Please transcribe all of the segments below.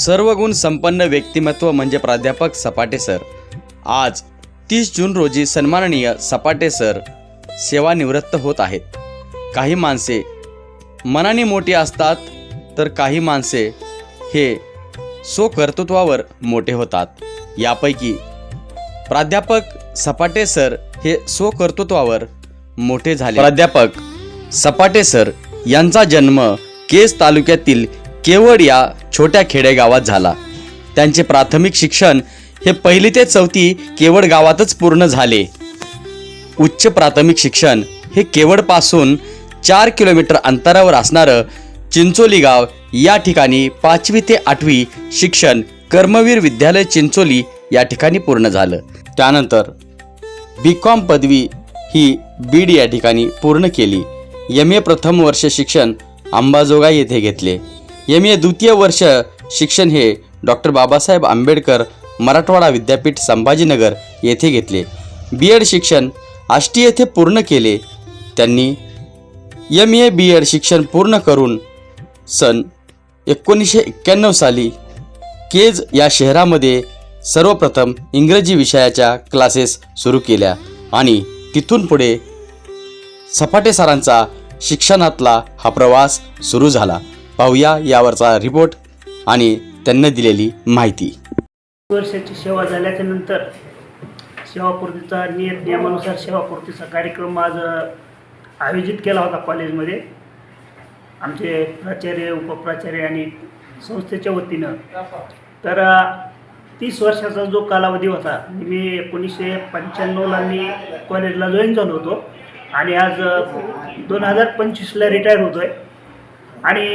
सर्व गुण संपन्न व्यक्तिमत्व म्हणजे प्राध्यापक सपाटे सर. आज तीस जून रोजी सन्माननीय सपाटे सर सेवानिवृत्त होत आहेत. काही माणसे मनाने मोठी असतात तर काही माणसे हे स्वकर्तृत्वावर मोठे होतात. यापैकी प्राध्यापक सपाटे सर हे स्वकर्तृत्वावर मोठे झाले. प्राध्यापक सपाटे सर यांचा जन्म केस तालुक्यातील केवड या छोट्या खेडेगावात झाला. त्यांचे प्राथमिक शिक्षण हे पहिली ते चौथी केवळ गावातच पूर्ण झाले. उच्च प्राथमिक शिक्षण हे केवळपासून चार किलोमीटर अंतरावर असणारं चिंचोली गाव या ठिकाणी पाचवी ते आठवी शिक्षण कर्मवीर विद्यालय चिंचोली या ठिकाणी पूर्ण झालं. त्यानंतर बी कॉम पदवी ही बीड या ठिकाणी पूर्ण केली. एम ए प्रथम वर्ष शिक्षण अंबाजोगाई येथे घेतले. एम. ए. द्वितीय वर्ष शिक्षण हे डॉक्टर बाबासाहेब आंबेडकर मराठवाडा विद्यापीठ संभाजीनगर येथे घेतले. बी एड शिक्षण आष्टी येथे पूर्ण केले. त्यांनी एम ए बी एड शिक्षण पूर्ण करून सन एकोणीसशे एक्क्याण्णव साली केज या शहरामध्ये सर्वप्रथम इंग्रजी विषयाच्या क्लासेस सुरू केल्या आणि तिथून पुढे सपाटे सरांचा शिक्षणातला हा प्रवास सुरू झाला. पाहूया यावरचा रिपोर्ट आणि त्यांनी दिलेली माहिती. वर्षाची सेवा झाल्याच्यानंतर सेवापूर्तीचा नियत नियमानुसार सेवापूर्तीचा कार्यक्रम आज आयोजित केला होता कॉलेजमध्ये. आमचे प्राचार्य उपप्राचार्य आणि संस्थेच्या वतीनं. तर तीस वर्षाचा जो कालावधी होता मी एकोणीसशे पंच्याण्णवला मी कॉलेजला जॉईन झालो होतो. आणि आज दोन हजार पंचवीसला रिटायर होतो आहे आणि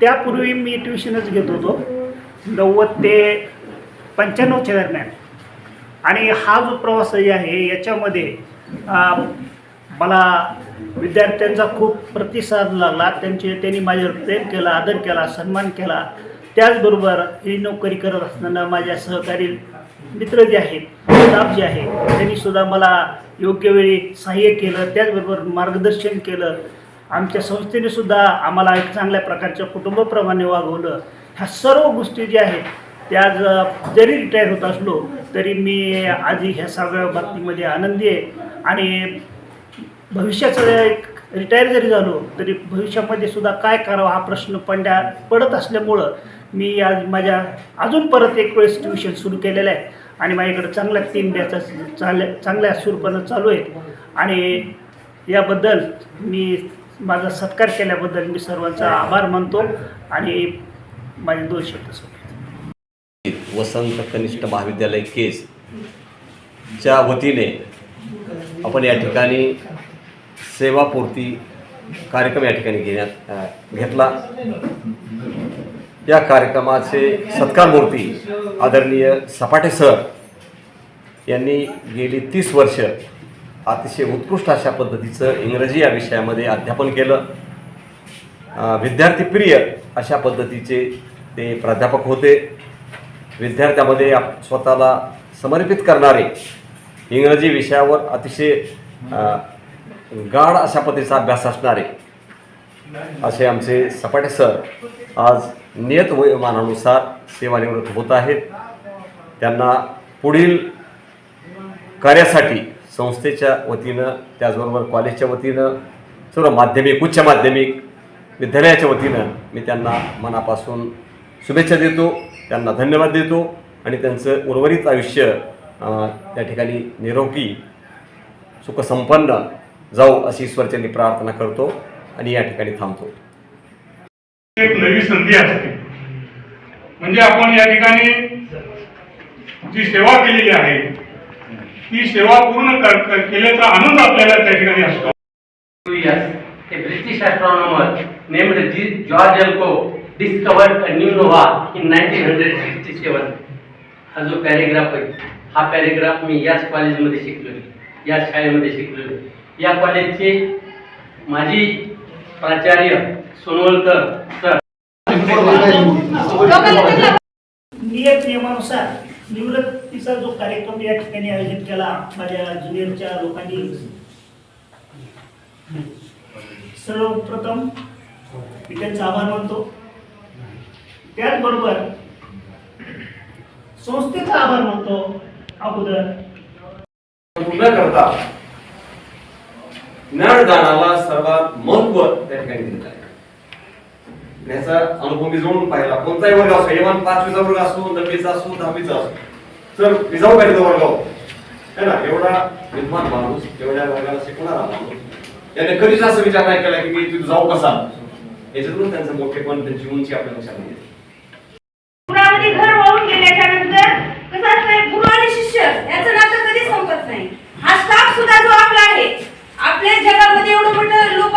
त्यापूर्वी मी ट्युशनच घेत होतो. नव्वद ते पंच्याण्णवच्या दरम्यान. आणि हा जो प्रवास जे आहे याच्यामध्ये मला विद्यार्थ्यांचा खूप प्रतिसाद लागला. त्यांचे त्यांनी माझ्यावर प्रेम केला आदर केला सन्मान केला. त्याचबरोबर ही नोकरी करत असताना माझ्या सहकारी मित्र जे आहेत स्टाफ जे आहेत त्यांनीसुद्धा मला योग्य वेळी सहाय्य केलं. त्याचबरोबर मार्गदर्शन केलं. आमच्या संस्थेने सुद्धा आम्हाला एक चांगल्या प्रकारच्या कुटुंबाप्रमाणे वागवलं. ह्या सर्व गोष्टी ज्या आहेत त्या आज जरी रिटायर होत असलो तरी मी आधी ह्या सगळ्या बाबतीमध्ये आनंदी आहे. आणि भविष्याचं एक रिटायर जरी झालो तरी भविष्यामध्ये सुद्धा काय करावं हा प्रश्न पंड्या पडत असल्यामुळं मी आज माझ्या अजून परत एक वेळेस ट्युशन सुरू केलेलं आहे. आणि माझ्याकडे चांगल्या तीन बॅचा चांगल्या चांगल्या स्वरूपानं चालू आहेत. आणि याबद्दल मी माझा सत्कार केल्याबद्दल मी सर्वांचा आभार मानतो आणि माझे दोन शब्द वसंत कनिष्ठ महाविद्यालय केस च्या वतीने आपण या ठिकाणी सेवापूर्ती कार्यक्रम या ठिकाणी घेण्यात घेतला. या कार्यक्रमाचे सत्कारमूर्ती आदरणीय सपाटे सर यांनी गेली तीस वर्ष अतिशय उत्कृष्ट अशा पद्धतीचं इंग्रजी या विषयामध्ये अध्यापन केलं. विद्यार्थीप्रिय अशा पद्धतीचे ते प्राध्यापक होते. विद्यार्थ्यामध्ये आप स्वतःला समर्पित करणारे इंग्रजी विषयावर अतिशय गाढ अशा पद्धतीचा अभ्यास असणारे असे आमचे सपाटे सर आज नियत वयोमानानुसार सेवानिवृत्त होत आहेत. त्यांना पुढील कार्यासाठी संस्थेच्या वतीनं त्याचबरोबर कॉलेजच्या वतीनं सर्व माध्यमिक उच्च माध्यमिक विद्यालयाच्या वतीनं मी त्यांना मनापासून शुभेच्छा देतो त्यांना धन्यवाद देतो आणि त्यांचं उर्वरित आयुष्य त्या ठिकाणी निरोगी सुखसंपन्न जाऊ अशी ईश्वरचंदी प्रार्थना करतो आणि या ठिकाणी थांबतो. एक नवी संधी असते म्हणजे आपण या ठिकाणी जी सेवा केलेली आहे ती सेवा पूर्ण केल्याचा आनंद आपल्याला त्या ठिकाणी असतो. A British astronomer named George Elko discovered a new nova in 1967. हा जो पॅरेग्राफ आहे हा पॅरेग्राफ मी याच कॉलेजमध्ये शिकलो याच शाळेमध्ये शिकलो या कॉलेजचे माजी प्राचार्य सोनवलकर सर नियत नियमानुसार निवृत्तीचा जो कार्यक्रम या ठिकाणी आयोजित केला माझ्या ज्युनियरच्या लोकांनी. सर्वप्रथम मी त्यांचा आभार मानतो. त्याचबरोबर संस्थेचा आभार मानतो अगोदर. न करता ज्ञानदानाला सर्वात महत्त्व त्या ठिकाणी दिलं आहे. याचा अनुभव मी जोडून पाहिला. कोणताही वर्ग असो एवन पाचवीचा वर्ग असो नववीचा असो दहावीचा असो. तर जाऊ गाडीचा वर्ग हो. है ना? एवढा विद्वान माणूस एवढ्या वर्गाला शिकवणारा माणूस. त्याने कधीच असं विचार नाही केला की मी तिथे जाऊ कसा? याच्यातून त्यांचं मोठेपण त्यांची उंची आपल्या लक्षात येते. घर गेल्याच्यानंतर कसं गुरु आणि शिष्य याचं नातं कधी संपत नाही. हा स्टाफ सुद्धा जो आपला आहे आपल्या जगामध्ये एवढं मोठं लोक